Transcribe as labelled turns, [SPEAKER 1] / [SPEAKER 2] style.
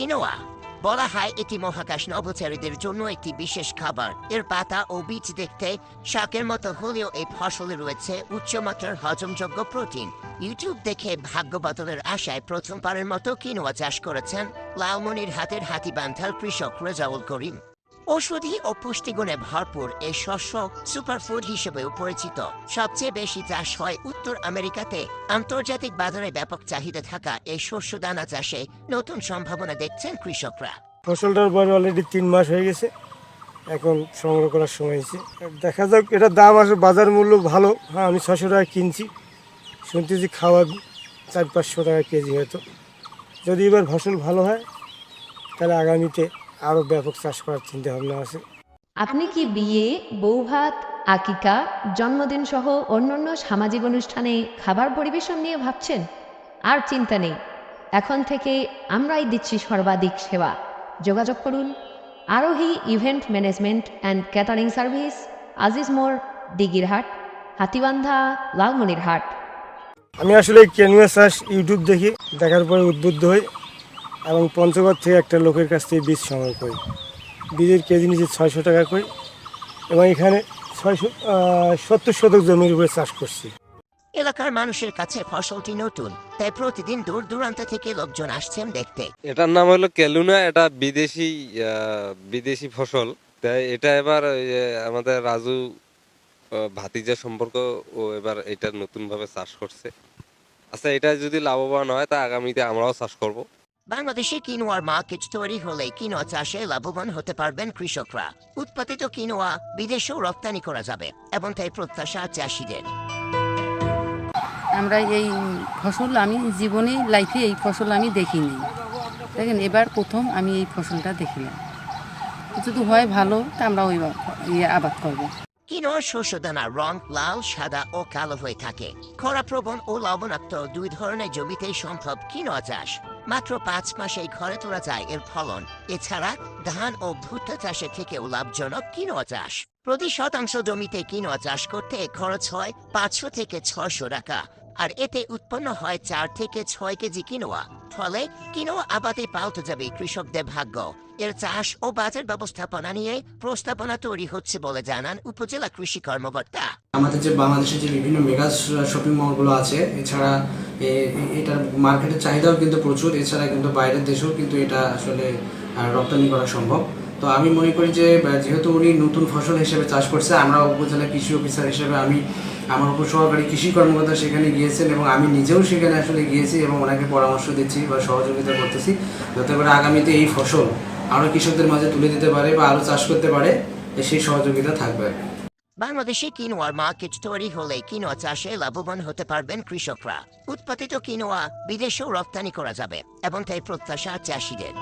[SPEAKER 1] Quinoa. বলা হয় এটি মহাকাশ নভোচারীদের জন্য একটি বিশেষ খাবার। এর পাতা ও বীজ দেখতে শাকের মতো হলেও এই ফসলে রয়েছে উচ্চমাত্রার হজমযোগ্য প্রোটিন। ইউটিউব দেখে ভাগ্য বদলের আশায় প্রথমবারের মতো কিনোয়া চাষ করেছেন লালমনির হাতের হাতিবান্ধার কৃষক রেজাউল করিম। ঔষধি ও পুষ্টিগুণে ভরপুর এই শস্য সুপারফুড হিসেবেও পরিচিত। সবচেয়ে বেশি চাষ হয় উত্তর আমেরিকাতে। আন্তর্জাতিক বাজারে ব্যাপক চাহিদা থাকা এই শস্য দানা চাষে নতুন সম্ভাবনা দেখছেন কৃষকরা।
[SPEAKER 2] ফসলটার বয়স অলরেডি তিন মাস হয়ে গেছে। এখন সংগ্রহ করার সময় হয়েছে। দেখা যাক এটার দাম আসলে বাজার মূল্য ভালো। হ্যাঁ আমি ছশো টাকা কিনছি। শুনতেছি খাওয়া চার পাঁচশো টাকা কেজি হয়তো। যদি এবার ফসল ভালো হয়, তাহলে আগামীতে আরও ব্যাপক চাষ করার চিন্তা ভাবনা আছে।
[SPEAKER 3] আপনি কি বিয়ে বৌভাত আকিকা জন্মদিন সহ অন্যান্য সামাজিক অনুষ্ঠানে খাবার পরিবেশন নিয়ে ভাবছেন? আর চিন্তা নেই। এখন থেকে আমরাই দিচ্ছি সর্বাধিক সেবা। যোগাযোগ করুন। Arohi event management and catering service Aziz মোড় দিগিরহাট হাতিবান্ধা লালমনিরহাট।
[SPEAKER 2] আমি আসলে কেনুয়া চাষ ইউটিউব দেখি দেখার পরে উদ্বুদ্ধ হই। এবং পঞ্চগড় থেকে একটা লোকের কাছ থেকে বীজ সংগ্রহ করি। বীজের কেজি নিচে ছয়শো টাকা করি এবং এখানে ছয়শো সত্তর শতক জমির উপরে চাষ করছি।
[SPEAKER 1] এলাকার মানুষের কাছে ফসলটি নতুন তাই প্রতিদিন দূর দূরান্ত থেকে লোকজন আসছেন দেখতে।
[SPEAKER 4] এটার নাম হলো কেলুনা এটা বিদেশি আহ, বিদেশি ফসল। তাই এটা এবার আমাদের রাজু ভাতিজা সম্পর্ক ও এবার এটা নতুন ভাবে চাষ করছে। আচ্ছা এটা যদি লাভবান হয় তা আগামীতে আমরাও চাষ করব।
[SPEAKER 1] বাংলাদেশে কিনোয়ার মার্কেট তৈরি হলে কিনোয়া চাষে লাভবান হতে পারবেন কৃষকরা। উৎপাদিত কিনোয়া বিদেশেও রপ্তানি করা যাবে এবং তাই প্রত্যাশা চাষিদের।
[SPEAKER 5] আমরা এই ফসল আমি জীবনে লাইফে এই ফসল আমি দেখিনি। দেখেন এবার প্রথম আমি এই ফসলটা দেখিলাম। যদি হয় ভালো তা আমরা ওই ইয়ে আবাদ করব।
[SPEAKER 1] কিনোয়ার শস্য দানা রং লাল সাদা ও কালো হয়ে থাকে। খরাপ্রবণ ও লবণাক্ত দুই ধরনের জমিতেই সম্ভব কিনোয়া চাষ। মাত্র পাঁচ মাসেই ঘরে তোলা যায় এর ফলন। এছাড়া ধান ও ভুট্টা চাষে থেকেও লাভজনক কিনোয়া চাষ। প্রতি শতাংশ জমিতে কিনোয়া চাষ করতে খরচ হয় পাঁচশো থেকে ছশো টাকা। আর এতে উৎপন্ন হয় চার থেকে ছয় কেজি কিনোয়া। ফলে কিনোয়া আবাদে পাল্টে যাবে কৃষকদের ভাগ্য। এর চাষ ও বাজার ব্যবস্থাপনা নিয়ে প্রস্তাবনা তৈরি হচ্ছে বলে জানান উপজেলা কৃষি কর্মকর্তা।
[SPEAKER 6] আমাদের যে বাংলাদেশে যে বিভিন্ন মেগা শপিং মলগুলো আছে, এছাড়া এটার মার্কেটের চাহিদাও কিন্তু প্রচুর, এছাড়া কিন্তু বাইরের দেশেও কিন্তু এটা আসলে রপ্তানি করা সম্ভব। তো আমি মনে করি যে যেহেতু উনি নতুন ফসল হিসেবে চাষ করছে, আমরা উপজেলা কৃষি অফিসার হিসেবে আমি, আমার উপসহকারী কৃষি কর্মকর্তা সেখানে গিয়েছেন এবং আমি নিজেও সেখানে আসলে গিয়েছি এবং ওনাকে পরামর্শ দিচ্ছি বা সহযোগিতা করতেছি, যাতে করে আগামীতে এই ফসল আরও কৃষকদের মাঝে তুলে দিতে পারে বা আরও চাষ করতে পারে সেই সহযোগিতা থাকবে আর।
[SPEAKER 1] বাংলাদেশে কিনোয়ার মার্কেট তৈরি হলে কিনোয়া চাষে লাভবান হতে পারবেন কৃষকরা উৎপাদিত কিনোয়া বিদেশেও রপ্তানি করা যাবে, এবং তাই প্রত্যাশা চাষিদের